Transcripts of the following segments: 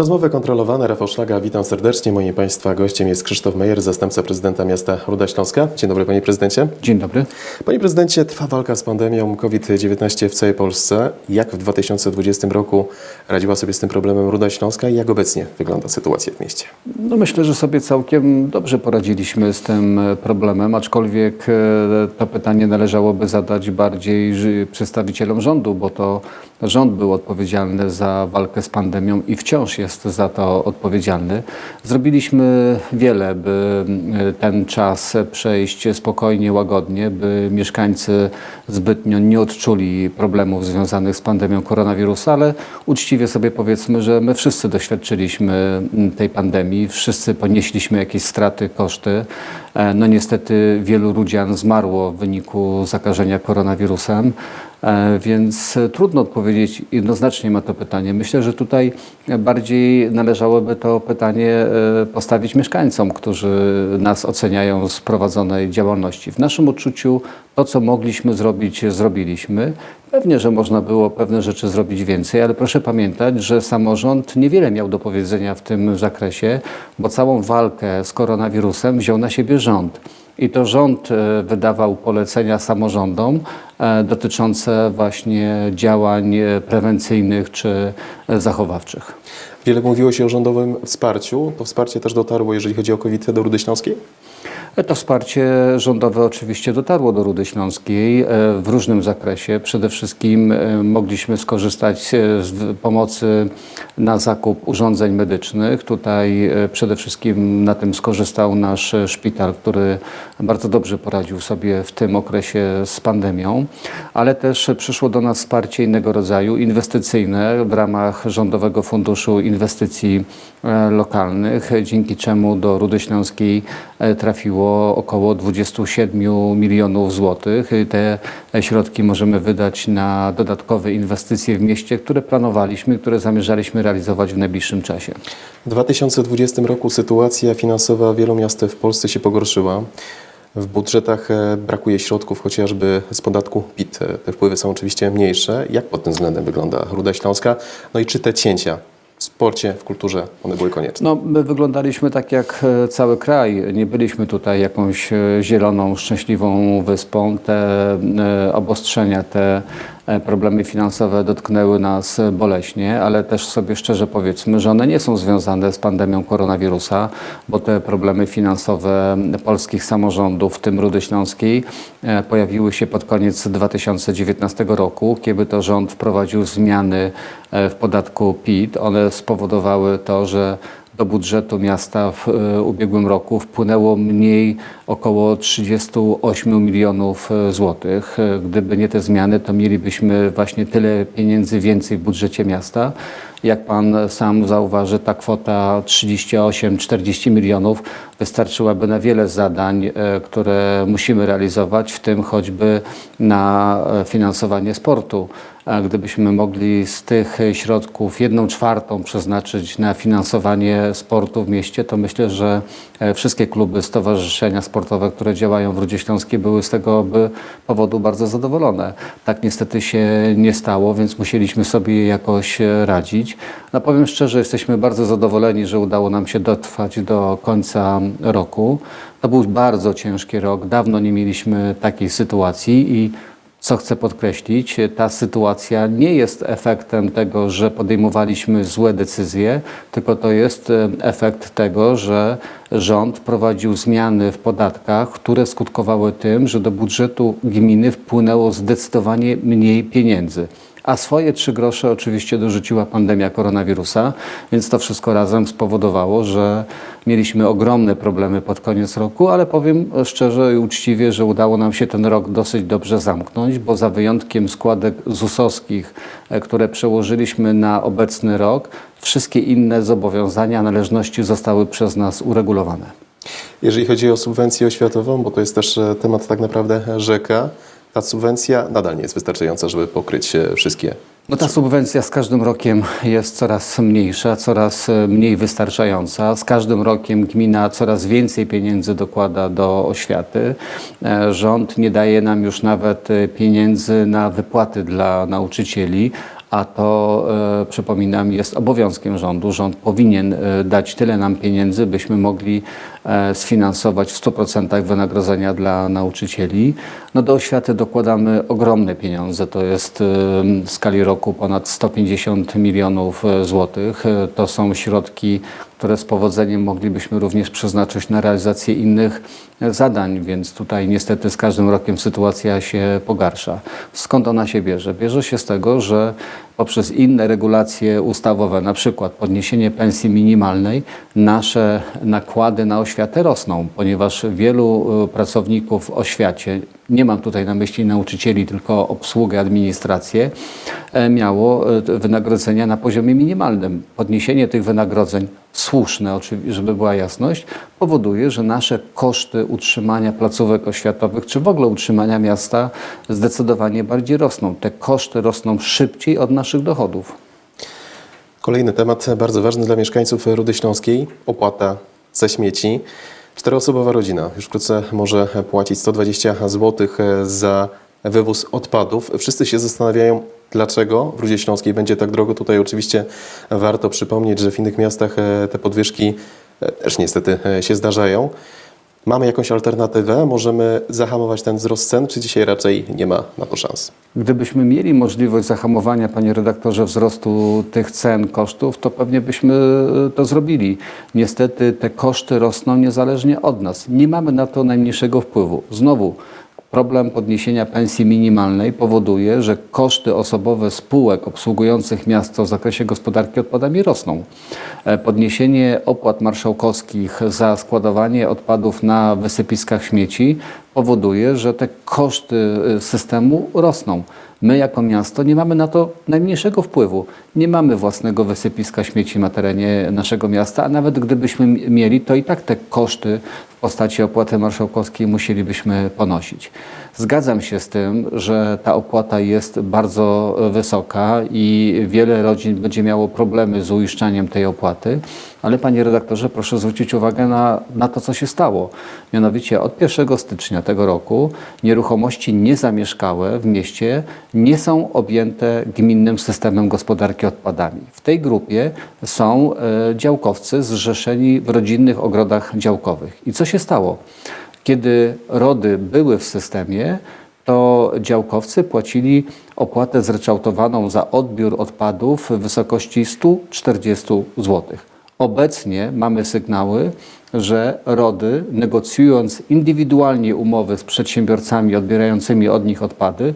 Rozmowy kontrolowane. Rafał Szlaga, witam serdecznie. Moim Państwa gościem jest Krzysztof Mejer, zastępca prezydenta miasta Ruda Śląska. Dzień dobry Panie Prezydencie. Dzień dobry. Panie Prezydencie, trwa walka z pandemią COVID-19 w całej Polsce. Jak w 2020 roku radziła sobie z tym problemem Ruda Śląska i jak obecnie wygląda sytuacja w mieście? No myślę, że sobie całkiem dobrze poradziliśmy z tym e, problemem, aczkolwiek e, to pytanie należałoby zadać bardziej przedstawicielom rządu, bo to rząd był odpowiedzialny za walkę z pandemią i wciąż jest za to odpowiedzialny. Zrobiliśmy wiele, by e, ten czas przejść spokojnie, łagodnie, by mieszkańcy zbytnio nie odczuli problemów związanych z pandemią koronawirusa, ale uczciwie sobie powiedzmy, że my wszyscy doświadczyliśmy mm, tej pandemii, wszyscy ponieśliśmy jakieś straty, koszty. E, No niestety wielu ludzian zmarło w wyniku zakażenia koronawirusem. E, Więc trudno odpowiedzieć jednoznacznie na to pytanie. Myślę, że tutaj bardziej należałoby to pytanie e, postawić mieszkańcom, którzy nas oceniają z prowadzonej działalności. W naszym odczuciu to, co mogliśmy zrobić, zrobiliśmy. Pewnie, że można było pewne rzeczy zrobić więcej, ale proszę pamiętać, że samorząd niewiele miał do powiedzenia w tym zakresie, bo całą walkę z koronawirusem wziął na siebie rząd. I to rząd e, wydawał polecenia samorządom e, dotyczące właśnie działań e, prewencyjnych czy zachowawczych. Wiele mówiło się o rządowym wsparciu. To wsparcie też dotarło, jeżeli chodzi o COVID do Rudy Śląskiej? To wsparcie rządowe oczywiście dotarło do Rudy Śląskiej e, w różnym zakresie. Przede wszystkim e, mogliśmy skorzystać e, z pomocy na zakup urządzeń medycznych. Tutaj przede wszystkim na tym skorzystał nasz szpital, który bardzo dobrze poradził sobie w tym okresie z pandemią, ale też przyszło do nas wsparcie innego rodzaju, inwestycyjne w ramach Rządowego Funduszu Inwestycji Lokalnych, dzięki czemu do Rudy Śląskiej e, trafiło około 27 milionów złotych. Te środki możemy wydać na dodatkowe inwestycje w mieście, które planowaliśmy, które zamierzaliśmy realizować w najbliższym czasie. W 2020 roku sytuacja finansowa wielu miast w Polsce się pogorszyła. W budżetach e, brakuje środków chociażby z podatku PIT. E, Te wpływy są oczywiście mniejsze. Jak pod tym względem wygląda Ruda Śląska? No i czy te cięcia sporcie, w kulturze, one były konieczne? No, my wyglądaliśmy tak jak e, cały kraj. Nie byliśmy tutaj jakąś e, zieloną, szczęśliwą wyspą. Te e, obostrzenia, te problemy finansowe dotknęły nas boleśnie, ale też sobie szczerze powiedzmy, że one nie są związane z pandemią koronawirusa, bo te problemy finansowe polskich samorządów, w tym Rudy Śląskiej, e, pojawiły się pod koniec 2019 roku, kiedy to rząd wprowadził zmiany e, w podatku PIT. One spowodowały to, że do budżetu miasta w e, ubiegłym roku wpłynęło mniej około 38 milionów e, złotych. E, Gdyby nie te zmiany, to mielibyśmy właśnie tyle pieniędzy więcej w budżecie miasta. Jak pan sam zauważy, ta kwota 38-40 milionów wystarczyłaby na wiele zadań, które musimy realizować, w tym choćby na finansowanie sportu. Gdybyśmy mogli z tych środków jedną czwartą przeznaczyć na finansowanie sportu w mieście, to myślę, że e, wszystkie kluby, stowarzyszenia sportowe, które działają w Rudzie Śląskiej były z tego powodu bardzo zadowolone. Tak niestety się nie stało, więc musieliśmy sobie jakoś e, radzić. No powiem szczerze, jesteśmy bardzo zadowoleni, że udało nam się dotrwać do końca roku. To był bardzo ciężki rok. Dawno nie mieliśmy takiej sytuacji i co chcę podkreślić, ta sytuacja nie jest efektem tego, że podejmowaliśmy złe decyzje, tylko to jest e, efekt tego, że rząd prowadził zmiany w podatkach, które skutkowały tym, że do budżetu gminy wpłynęło zdecydowanie mniej pieniędzy. A swoje trzy grosze oczywiście dorzuciła pandemia koronawirusa, więc to wszystko razem spowodowało, że mieliśmy ogromne problemy pod koniec roku, ale powiem szczerze i uczciwie, że udało nam się ten rok dosyć dobrze zamknąć, bo za wyjątkiem składek ZUS-owskich, e, które przełożyliśmy na obecny rok, wszystkie inne zobowiązania, należności zostały przez nas uregulowane. Jeżeli chodzi o subwencję oświatową, bo to jest też e, temat tak naprawdę rzeka, ta subwencja nadal nie jest wystarczająca, żeby pokryć e, wszystkie No ta subwencja z każdym rokiem jest coraz mniejsza, coraz e, mniej wystarczająca. Z każdym rokiem gmina coraz więcej pieniędzy dokłada do oświaty. E, Rząd nie daje nam już nawet pieniędzy na wypłaty dla nauczycieli, a to, e, przypominam, jest obowiązkiem rządu. Rząd powinien e, dać tyle nam pieniędzy, byśmy mogli e, sfinansować w 100% wynagrodzenia dla nauczycieli. No do oświaty dokładamy ogromne pieniądze, to jest w skali roku ponad 150 milionów złotych. To są środki, które z powodzeniem moglibyśmy również przeznaczyć na realizację innych zadań, więc tutaj niestety z każdym rokiem sytuacja się pogarsza. Skąd ona się bierze? Bierze się z tego, że poprzez inne regulacje ustawowe, na przykład podniesienie pensji minimalnej, nasze nakłady na oświatę rosną, ponieważ wielu e, pracowników oświacie, nie mam tutaj na myśli nauczycieli, tylko obsługę, administrację, e, miało e, wynagrodzenia na poziomie minimalnym. Podniesienie tych wynagrodzeń, słuszne oczywiście, żeby była jasność, powoduje, że nasze koszty utrzymania placówek oświatowych, czy w ogóle utrzymania miasta zdecydowanie bardziej rosną. Te koszty rosną szybciej od naszych dochodów. Kolejny temat bardzo ważny dla mieszkańców Rudy Śląskiej. Opłata za śmieci. Czteroosobowa rodzina już wkrótce może płacić 120 zł za wywóz odpadów. Wszyscy się zastanawiają, dlaczego w Rudzie Śląskiej będzie tak drogo. Tutaj oczywiście warto przypomnieć, że w innych miastach e, te podwyżki e, też niestety e, się zdarzają. Mamy jakąś alternatywę? Możemy zahamować ten wzrost cen, czy dzisiaj raczej nie ma na to szans? Gdybyśmy mieli możliwość zahamowania, panie redaktorze, wzrostu tych cen, kosztów, to pewnie byśmy e, to zrobili. Niestety te koszty rosną niezależnie od nas. Nie mamy na to najmniejszego wpływu. Znowu, problem podniesienia pensji minimalnej powoduje, że koszty osobowe spółek obsługujących miasto w zakresie gospodarki odpadami rosną. E, Podniesienie opłat marszałkowskich za składowanie odpadów na wysypiskach śmieci powoduje, że te koszty y, systemu rosną. My jako miasto nie mamy na to najmniejszego wpływu. Nie mamy własnego wysypiska śmieci na terenie naszego miasta, a nawet gdybyśmy mieli, to i tak te koszty postaci opłaty marszałkowskiej musielibyśmy ponosić. Zgadzam się z tym, że ta opłata jest bardzo wysoka i wiele rodzin będzie miało problemy z uiszczaniem tej opłaty, ale panie redaktorze, proszę zwrócić uwagę na, na to, co się stało. Mianowicie od 1 stycznia tego roku nieruchomości niezamieszkałe w mieście nie są objęte gminnym systemem gospodarki odpadami. W tej grupie są e, działkowcy zrzeszeni w rodzinnych ogrodach działkowych. I co się stało? Kiedy RODY były w systemie, to działkowcy płacili opłatę zryczałtowaną za odbiór odpadów w wysokości 140 zł. Obecnie mamy sygnały, że RODY, negocjując indywidualnie umowy z przedsiębiorcami odbierającymi od nich odpady,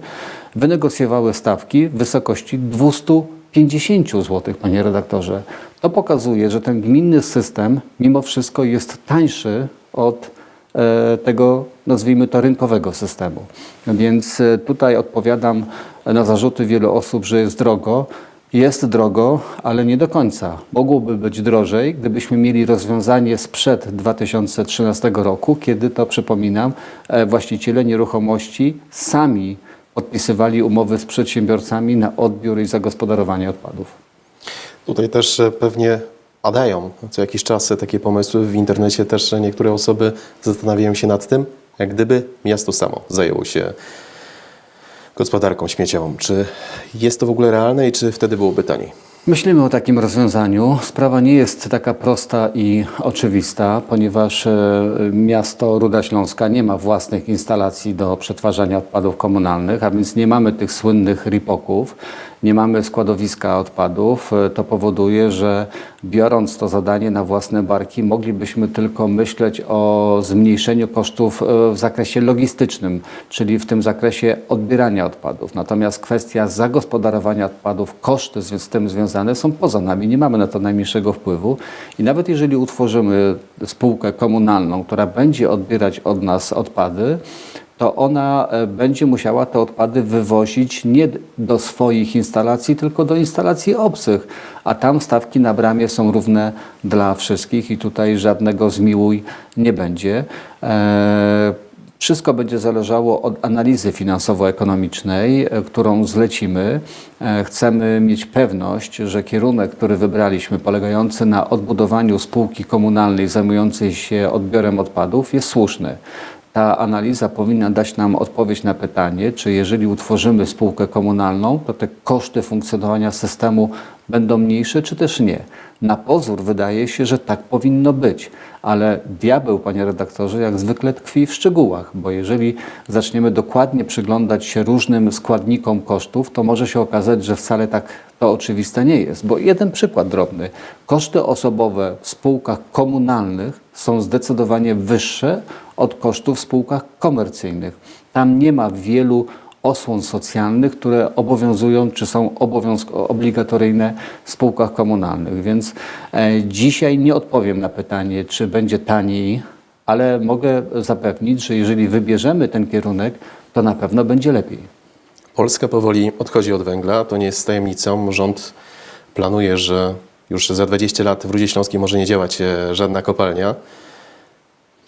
wynegocjowały stawki w wysokości 250 zł, panie redaktorze. To pokazuje, że ten gminny system mimo wszystko jest tańszy od e, tego, nazwijmy to, rynkowego systemu. Więc e, tutaj odpowiadam na zarzuty wielu osób, że jest drogo. Jest drogo, ale nie do końca. Mogłoby być drożej, gdybyśmy mieli rozwiązanie sprzed 2013 roku, kiedy to, przypominam, e, właściciele nieruchomości sami podpisywali umowy z przedsiębiorcami na odbiór i zagospodarowanie odpadów. Tutaj też pewnie padają co jakiś czas takie pomysły. W internecie też niektóre osoby zastanawiają się nad tym, jak gdyby miasto samo zajęło się gospodarką śmieciową. Czy jest to w ogóle realne i czy wtedy byłoby taniej? Myślimy o takim rozwiązaniu. Sprawa nie jest taka prosta i oczywista, ponieważ e, miasto Ruda Śląska nie ma własnych instalacji do przetwarzania odpadów komunalnych, a więc nie mamy tych słynnych ripoków, nie mamy składowiska odpadów. E, To powoduje, że biorąc to zadanie na własne barki, moglibyśmy tylko myśleć o zmniejszeniu kosztów e, w zakresie logistycznym, czyli w tym zakresie odbierania odpadów. Natomiast kwestia zagospodarowania odpadów, koszty z z tym związane są poza nami, nie mamy na to najmniejszego wpływu. I nawet jeżeli utworzymy spółkę komunalną, która będzie odbierać od nas odpady, to ona e, będzie musiała te odpady wywozić nie do swoich instalacji, tylko do instalacji obcych, a tam stawki na bramie są równe dla wszystkich i tutaj żadnego zmiłuj nie będzie. E, wszystko będzie zależało od analizy finansowo-ekonomicznej, e, którą zlecimy. Chcemy mieć pewność, że kierunek, który wybraliśmy, polegający na odbudowaniu spółki komunalnej zajmującej się odbiorem odpadów, jest słuszny. Ta analiza powinna dać nam odpowiedź na pytanie, czy jeżeli utworzymy spółkę komunalną, to te koszty funkcjonowania systemu będą mniejsze, czy też nie. Na pozór wydaje się, że tak powinno być, ale diabeł, panie redaktorze, jak zwykle tkwi w szczegółach, bo jeżeli zaczniemy dokładnie przyglądać się różnym składnikom kosztów, to może się okazać, że wcale tak to oczywiste nie jest. Bo jeden przykład drobny. Koszty osobowe w spółkach komunalnych są zdecydowanie wyższe od kosztów w spółkach komercyjnych. Tam nie ma wielu osłon socjalnych, które obowiązują czy są obligatoryjne w spółkach komunalnych. Więc e, dzisiaj nie odpowiem na pytanie, czy będzie taniej, ale mogę zapewnić, że jeżeli wybierzemy ten kierunek, to na pewno będzie lepiej. Polska powoli odchodzi od węgla, to nie jest tajemnicą. Rząd planuje, że już za 20 lat w Rudzie Śląskiej może nie działać e, żadna kopalnia.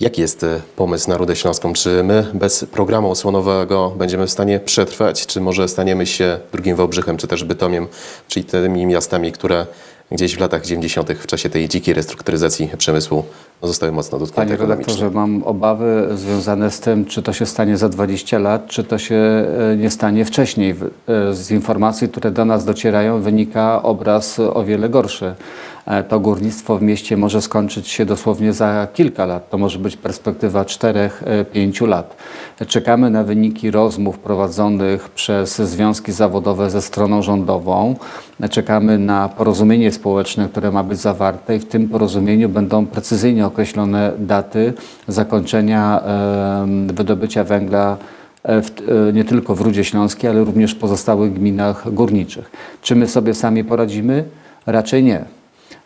Jaki jest e, pomysł na Rudę Śląską? Czy my bez programu osłonowego będziemy w stanie przetrwać, czy może staniemy się drugim Wałbrzychem, czy też Bytomiem, czyli tymi miastami, które gdzieś w latach 90. w czasie tej dzikiej restrukturyzacji przemysłu zostały mocno dotknięte Panie redaktorze, mam obawy związane z tym, czy to się stanie za 20 lat, czy to się e, nie stanie wcześniej. E, Z informacji, które do nas docierają, wynika obraz o wiele gorszy. E, To górnictwo w mieście może skończyć się dosłownie za kilka lat. To może być perspektywa 4-5 lat. Czekamy na wyniki rozmów prowadzonych przez związki zawodowe ze stroną rządową. Czekamy na porozumienie społeczne, które ma być zawarte i w tym porozumieniu będą precyzyjnie określone daty zakończenia wydobycia węgla e, w, e, nie tylko w Rudzie Śląskiej, ale również w pozostałych gminach górniczych. Czy my sobie sami poradzimy? Raczej nie.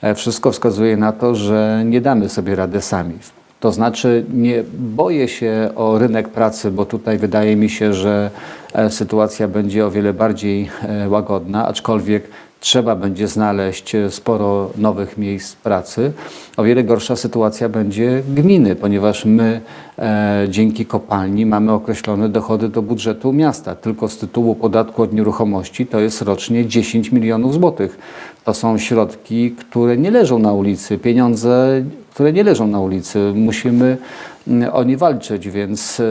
E, Wszystko wskazuje na to, że nie damy sobie rady sami. To znaczy, nie boję się o rynek pracy, bo tutaj wydaje mi się, że e, sytuacja będzie o wiele bardziej e, łagodna, aczkolwiek trzeba będzie znaleźć e, sporo nowych miejsc pracy. O wiele gorsza sytuacja będzie gminy, ponieważ my e, dzięki kopalni mamy określone dochody do budżetu miasta. Tylko z tytułu podatku od nieruchomości to jest rocznie 10 milionów złotych. To są środki, które nie leżą na ulicy, pieniądze, które nie leżą na ulicy. Musimy mm, o nie walczyć, więc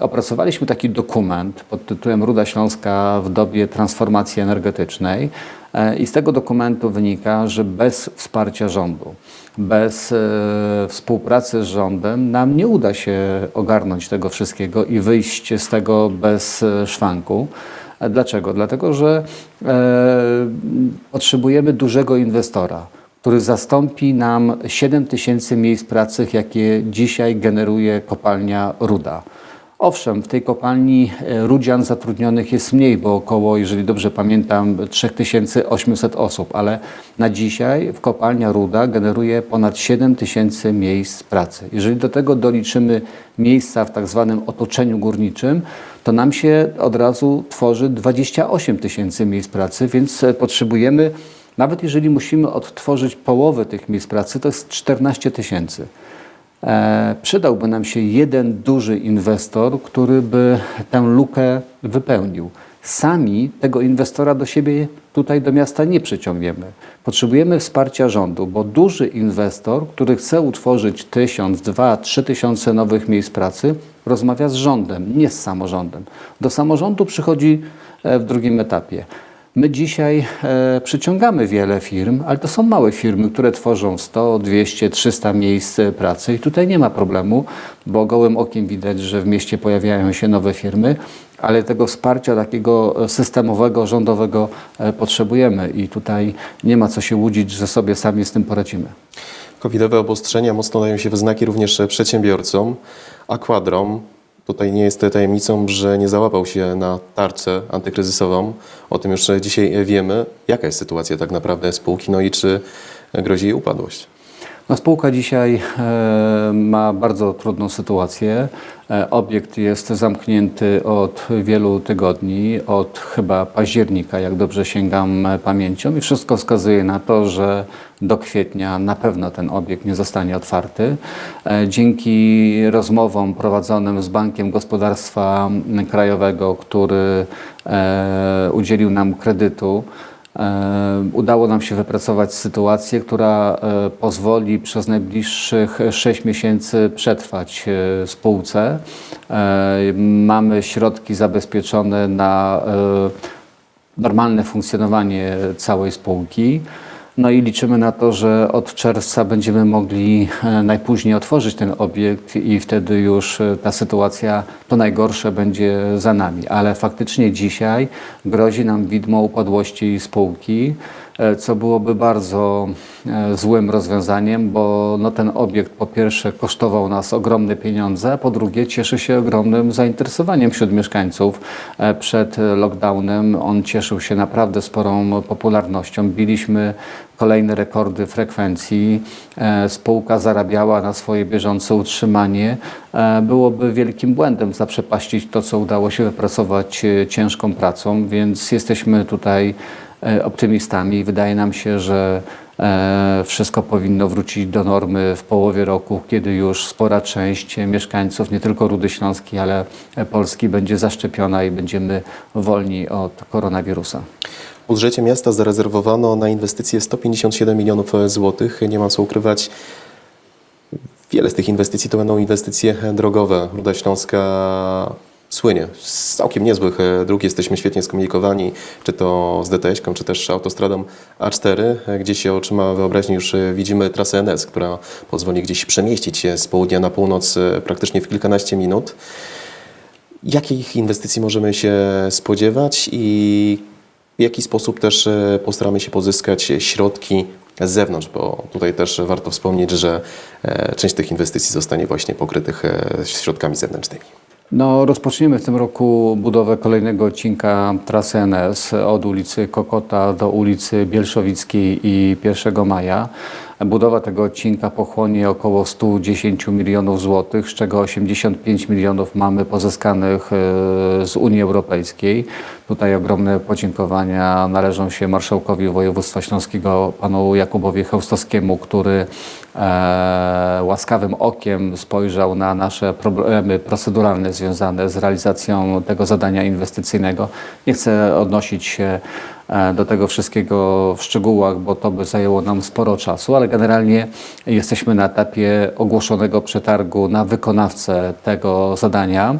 opracowaliśmy taki dokument pod tytułem Ruda Śląska w dobie transformacji energetycznej. E, I z tego dokumentu wynika, że bez wsparcia rządu, bez e, współpracy z rządem nam nie uda się ogarnąć tego wszystkiego i wyjść z tego bez e, szwanku. Dlaczego? Dlatego, że potrzebujemy dużego inwestora, który zastąpi nam 7 tysięcy miejsc pracy, jakie dzisiaj generuje kopalnia Ruda. Owszem, w tej kopalni e, rudzian zatrudnionych jest mniej, bo około, jeżeli dobrze pamiętam, 3800 osób, ale na dzisiaj w kopalnia Ruda generuje ponad 7 tysięcy miejsc pracy. Jeżeli do tego doliczymy miejsca w tak zwanym otoczeniu górniczym, to nam się od razu tworzy 28 tysięcy miejsc pracy, więc e, potrzebujemy, nawet jeżeli musimy odtworzyć połowę tych miejsc pracy, to jest 14 tysięcy. E, przydałby nam się jeden duży inwestor, który by tę lukę wypełnił. Sami tego inwestora do siebie tutaj do miasta nie przyciągniemy. Potrzebujemy wsparcia rządu, bo duży inwestor, który chce utworzyć tysiąc, dwa, trzy tysiące nowych miejsc pracy, rozmawia z rządem, nie z samorządem. Do samorządu przychodzi e, w drugim etapie. My dzisiaj e, przyciągamy wiele firm, ale to są małe firmy, które tworzą 100, 200, 300 miejsc e, pracy i tutaj nie ma problemu, bo gołym okiem widać, że w mieście pojawiają się nowe firmy, ale tego wsparcia takiego e, systemowego, rządowego e, potrzebujemy i tutaj nie ma co się łudzić, że sobie sami z tym poradzimy. Covidowe obostrzenia mocno dają się we znaki również przedsiębiorcom, a Quadrom tutaj nie jest tajemnicą, że nie załapał się na tarczę antykryzysową. O tym już dzisiaj wiemy. Jaka jest sytuacja tak naprawdę spółki, no i czy grozi jej upadłość? No, spółka dzisiaj e, ma bardzo trudną sytuację. E, obiekt jest zamknięty od wielu tygodni, od chyba października, jak dobrze sięgam e, pamięcią, i wszystko wskazuje na to, że do kwietnia na pewno ten obiekt nie zostanie otwarty. E, dzięki rozmowom prowadzonym z Bankiem Gospodarstwa Krajowego, który udzielił nam kredytu, Udało nam się wypracować sytuację, która e, pozwoli przez najbliższych 6 miesięcy przetrwać e, spółce. E, Mamy środki zabezpieczone na e, normalne funkcjonowanie całej spółki. No i liczymy na to, że od czerwca będziemy mogli e, najpóźniej otworzyć ten obiekt i wtedy już e, ta sytuacja, to najgorsze będzie za nami. Ale faktycznie dzisiaj grozi nam widmo upadłości spółki, co byłoby bardzo e, złym rozwiązaniem, bo no, ten obiekt po pierwsze kosztował nas ogromne pieniądze, po drugie cieszy się ogromnym zainteresowaniem wśród mieszkańców. E, Przed lockdownem on cieszył się naprawdę sporą popularnością. Biliśmy kolejne rekordy frekwencji. E, Spółka zarabiała na swoje bieżące utrzymanie. E, Byłoby wielkim błędem zaprzepaścić to, co udało się wypracować e, ciężką pracą, więc jesteśmy tutaj e, optymistami. Wydaje nam się, że e, wszystko powinno wrócić do normy w połowie roku, kiedy już spora część mieszkańców, nie tylko Rudy Śląskiej, ale Polski będzie zaszczepiona i będziemy wolni od koronawirusa. W budżecie miasta zarezerwowano na inwestycje 157 milionów złotych. Nie ma co ukrywać, wiele z tych inwestycji to będą inwestycje drogowe. Ruda Śląska słynie z całkiem niezłych e, dróg. Jesteśmy świetnie skomunikowani, czy to z DTS-ką, czy też autostradą A4, e, gdzie się oczyma wyobraźni już e, widzimy trasę NS, która pozwoli gdzieś przemieścić się z południa na północ praktycznie w kilkanaście minut. Jakich inwestycji możemy się spodziewać i w jaki sposób też postaramy się pozyskać środki z zewnątrz, bo tutaj też warto wspomnieć, że część tych inwestycji zostanie właśnie pokrytych środkami zewnętrznymi. No, rozpoczniemy w tym roku budowę kolejnego odcinka trasy NS od ulicy Kokota do ulicy Bielszowickiej i 1 Maja. Budowa tego odcinka pochłonie około 110 milionów złotych, z czego 85 milionów mamy pozyskanych e, z Unii Europejskiej. Tutaj ogromne podziękowania należą się marszałkowi województwa śląskiego, panu Jakubowi Chełstowskiemu, który e, łaskawym okiem spojrzał na nasze problemy proceduralne związane z realizacją tego zadania inwestycyjnego. Nie chcę odnosić się do tego wszystkiego w szczegółach, bo to by zajęło nam sporo czasu, ale generalnie jesteśmy na etapie ogłoszonego przetargu na wykonawcę tego zadania.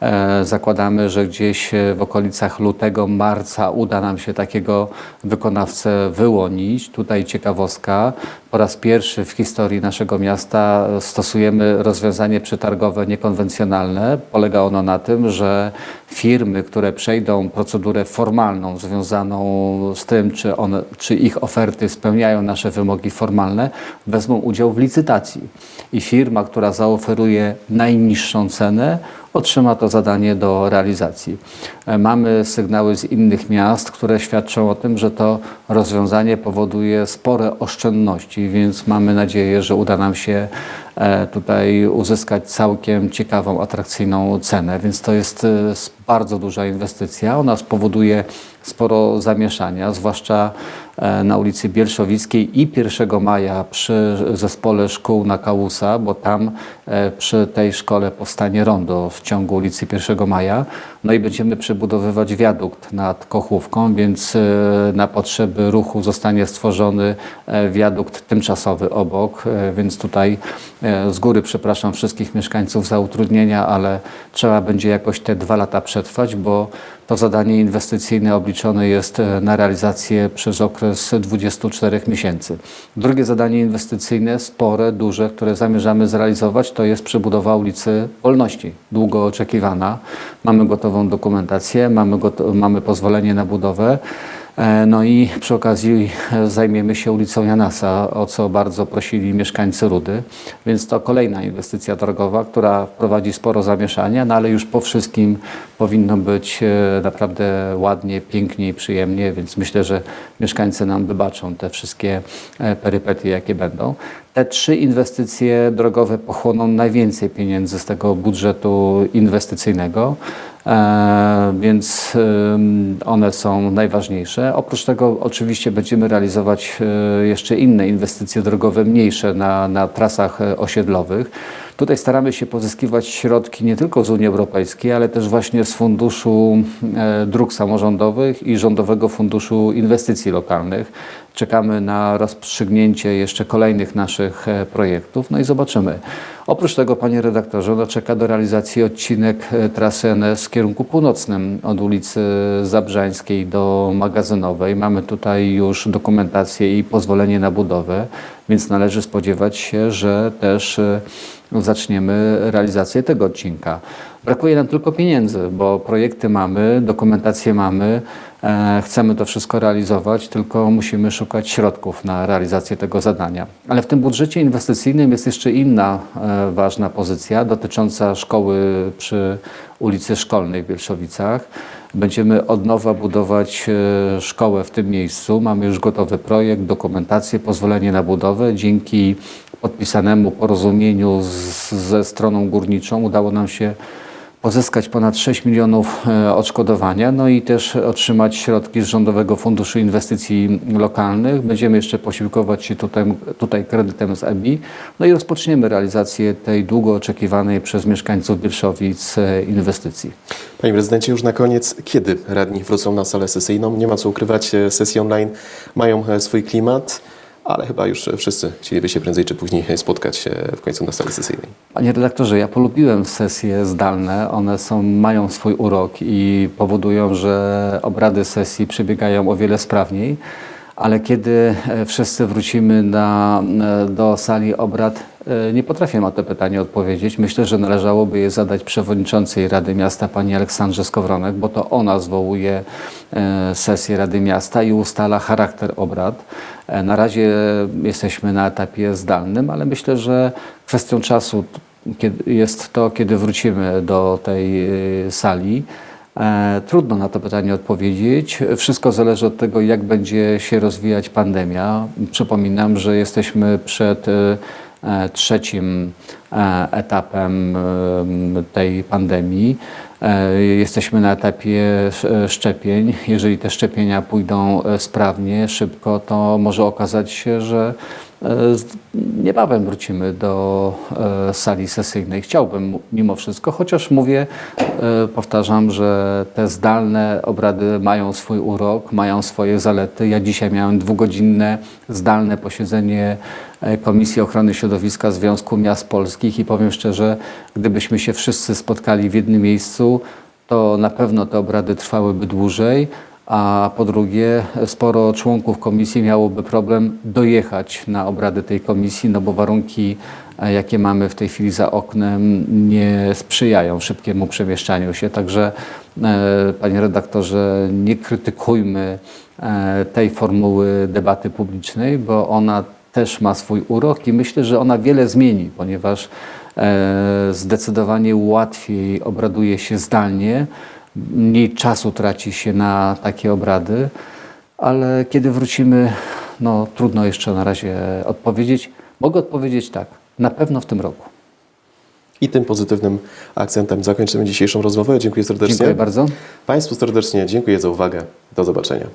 E, Zakładamy, że gdzieś e, w okolicach lutego, marca uda nam się takiego wykonawcę wyłonić. Tutaj ciekawostka. Po raz pierwszy w historii naszego miasta stosujemy rozwiązanie przetargowe niekonwencjonalne. Polega ono na tym, że firmy, które przejdą procedurę formalną związaną z tym, czy, czy ich oferty spełniają nasze wymogi formalne, wezmą udział w licytacji. I firma, która zaoferuje najniższą cenę, otrzyma to zadanie do realizacji. Mamy sygnały z innych miast, które świadczą o tym, że to rozwiązanie powoduje spore oszczędności, więc mamy nadzieję, że uda nam się e, tutaj uzyskać całkiem ciekawą, atrakcyjną cenę. Więc to jest e, bardzo duża inwestycja. Ona spowoduje sporo zamieszania, zwłaszcza na ulicy Bielszowickiej i 1 maja przy zespole szkół na Kałusa, bo tam e, przy tej szkole powstanie rondo w ciągu ulicy 1 maja. No i będziemy przebudowywać wiadukt nad Kochówką, więc e, na potrzeby ruchu zostanie stworzony e, wiadukt tymczasowy obok, e, więc tutaj e, z góry przepraszam wszystkich mieszkańców za utrudnienia, ale trzeba będzie jakoś te dwa lata przetrwać, bo to zadanie inwestycyjne obliczone jest e, na realizację przez okres 24 miesięcy. Drugie zadanie inwestycyjne, spore, duże, które zamierzamy zrealizować, to jest przebudowa ulicy Wolności, długo oczekiwana. Mamy gotową dokumentację, mamy, mamy pozwolenie na budowę. E, No i przy okazji e, zajmiemy się ulicą Janasa, o co bardzo prosili mieszkańcy Rudy. Więc to kolejna inwestycja drogowa, która wprowadzi sporo zamieszania, no ale już po wszystkim powinno być e, naprawdę ładnie, pięknie i przyjemnie, więc myślę, że mieszkańcy nam wybaczą te wszystkie perypetie, jakie będą. Te trzy inwestycje drogowe pochłoną najwięcej pieniędzy z tego budżetu inwestycyjnego. E, więc one są najważniejsze. Oprócz tego oczywiście będziemy realizować e, jeszcze inne inwestycje drogowe mniejsze na, na trasach e, osiedlowych. Tutaj staramy się pozyskiwać środki nie tylko z Unii Europejskiej, ale też właśnie z Funduszu e, Dróg Samorządowych i Rządowego Funduszu Inwestycji Lokalnych. Czekamy na rozstrzygnięcie jeszcze kolejnych naszych e, projektów, no i zobaczymy. Oprócz tego, panie redaktorze, no czeka do realizacji odcinek e, trasy NS w kierunku północnym od ulicy Zabrzańskiej do Magazynowej. Mamy tutaj już dokumentację i pozwolenie na budowę, więc należy spodziewać się, że też zaczniemy realizację tego odcinka. Brakuje nam tylko pieniędzy, bo projekty mamy, dokumentację mamy, e, chcemy to wszystko realizować, tylko musimy szukać środków na realizację tego zadania. Ale w tym budżecie inwestycyjnym jest jeszcze inna e, ważna pozycja dotycząca szkoły przy ulicy Szkolnej w Bielszowicach. Będziemy od nowa budować e, szkołę w tym miejscu. Mamy już gotowy projekt, dokumentację, pozwolenie na budowę. Dzięki podpisanemu porozumieniu z, ze stroną górniczą udało nam się pozyskać ponad 6 milionów e, odszkodowania, no i też otrzymać środki z Rządowego Funduszu Inwestycji Lokalnych. Będziemy jeszcze posiłkować się tutaj, tutaj kredytem z EBI, no i rozpoczniemy realizację tej długo oczekiwanej przez mieszkańców Bielszowic e, inwestycji. Panie prezydencie, już na koniec, kiedy radni wrócą na salę sesyjną? Nie ma co ukrywać, e, sesje online mają swój klimat, ale chyba już wszyscy chcieliby się prędzej czy później spotkać e, w końcu na sali sesyjnej. Panie redaktorze, ja polubiłem sesje zdalne. One są, mają swój urok i powodują, że obrady sesji przebiegają o wiele sprawniej. Ale kiedy e, wszyscy wrócimy na, e, do sali obrad, nie potrafię na to pytanie odpowiedzieć. Myślę, że należałoby je zadać przewodniczącej Rady Miasta, pani Aleksandrze Skowronek, bo to ona zwołuje e, sesję Rady Miasta i ustala charakter obrad. E, Na razie jesteśmy na etapie zdalnym, ale myślę, że kwestią czasu jest to, kiedy wrócimy do tej sali. E, Trudno na to pytanie odpowiedzieć. Wszystko zależy od tego, jak będzie się rozwijać pandemia. Przypominam, że jesteśmy przed e, trzecim e, etapem y, tej pandemii. E, Jesteśmy na etapie sz- szczepień. Jeżeli te szczepienia pójdą e, sprawnie, szybko, to może okazać się, że e, niebawem wrócimy do e, sali sesyjnej. Chciałbym mimo wszystko, chociaż mówię, e, powtarzam, że te zdalne obrady mają swój urok, mają swoje zalety. Ja dzisiaj miałem dwugodzinne zdalne posiedzenie e, Komisji Ochrony Środowiska Związku Miast Polskich i powiem szczerze, gdybyśmy się wszyscy spotkali w jednym miejscu, to na pewno te obrady trwałyby dłużej, a po drugie sporo członków komisji miałoby problem dojechać na obrady tej komisji, no bo warunki, e, jakie mamy w tej chwili za oknem, nie sprzyjają szybkiemu przemieszczaniu się. Także, e, panie redaktorze, nie krytykujmy e, tej formuły debaty publicznej, bo ona też ma swój urok i myślę, że ona wiele zmieni, ponieważ e, zdecydowanie łatwiej obraduje się zdalnie, mniej czasu traci się na takie obrady, ale kiedy wrócimy, no trudno jeszcze na razie odpowiedzieć. Mogę odpowiedzieć tak, na pewno w tym roku. I tym pozytywnym akcentem zakończymy dzisiejszą rozmowę. Dziękuję serdecznie. Dziękuję bardzo. Państwu serdecznie dziękuję za uwagę. Do zobaczenia.